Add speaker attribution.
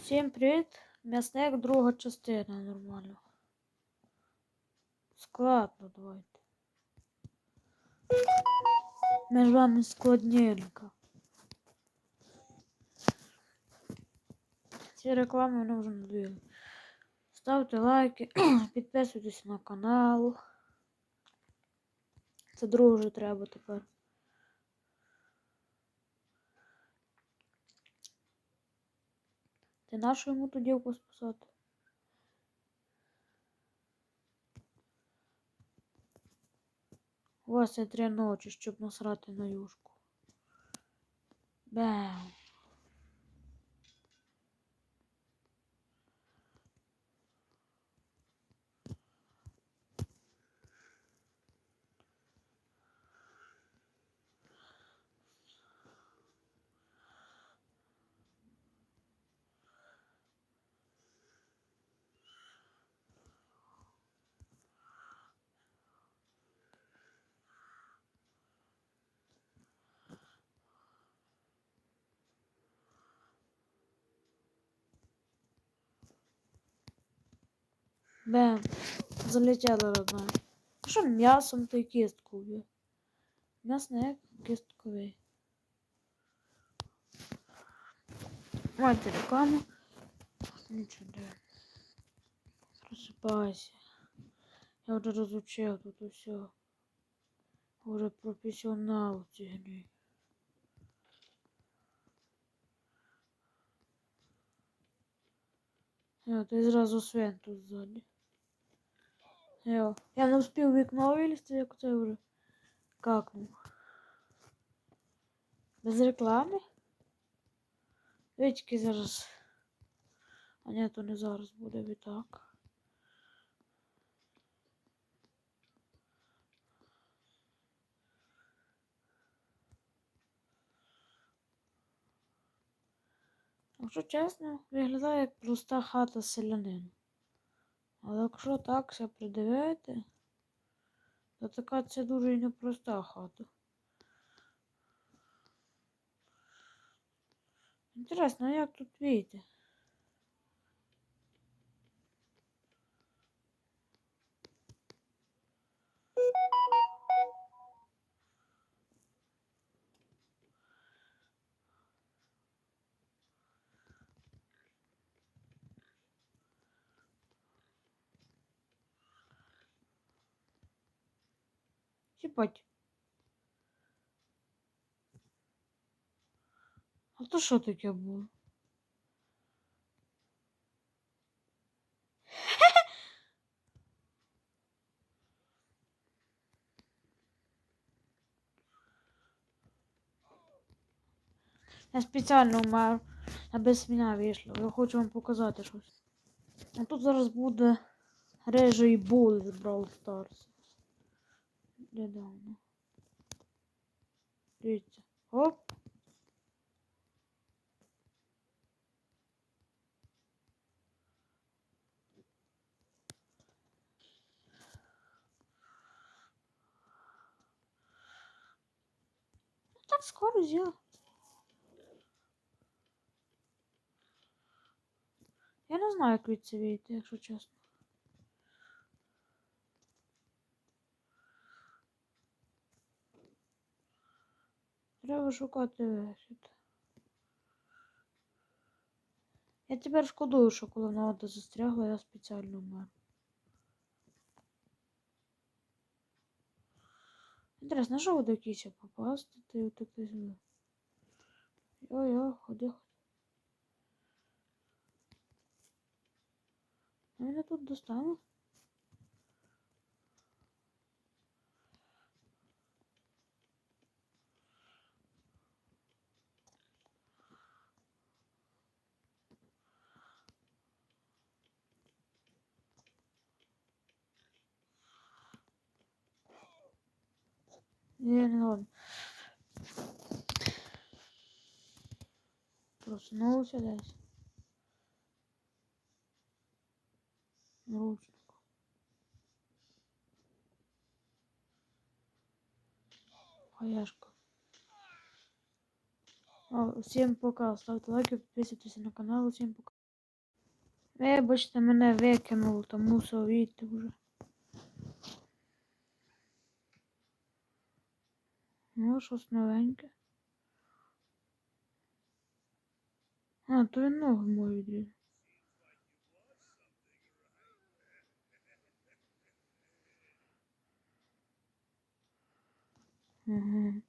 Speaker 1: Всім привіт! М'ясник друга частина нормально. Складно давайте. Між вами складненько. Ці реклами вони вже надоїли. Ставте лайки, підписуйтесь на канал. Це друге треба тепер. Ти нашу йому ту дівку спасати? Ось вас три ночі, щоб насрати на юшку. Бем. Бем. Залетіла родна. Що м'ясом та й кісткові? М'ясник кістковий. Майте рекламу. Нічого не. Просипайся. Я вже розучив тут усе. Уже професіонал в цій Я, ти зразу свин тут ззаді. Йо. Я не встиг вікно вилізти, як це вже какнув. Без реклами? Вички зараз. А ні, то не зараз буде відтак. Якщо чесно, виглядає як проста хата селянина. Але якщо так все придивити, то така це дуже непроста хата. Інтересно, як тут вийти? Чіпать. А то що таке було? Я спеціально мав, аби з мене вийшло. Я хочу вам показати щось. А тут зараз буде режий бул з Brawl Stars. Недавно. Дивіться. Оп. Так скоро з'їла. Я не знаю, як від це вийти, якщо чесно. Треба шукати вихід. Я тепер шкодую, що коли вона вода застрягла, я спеціально вмер. Інтересно, що вода кися попасти, ти утекти сюди. Йо-йо, ходи, ходи. Мене тут достане. Не, ладно. Проснулся десь. Ручник. Хаяшка. Всем пока. Ставьте лайки, подписывайтесь на канал. Всем пока. Вибачте, мене викинуло, то мусив війти вже. Ну, щось новеньке. А, то він ноги мої відрізав. Ага.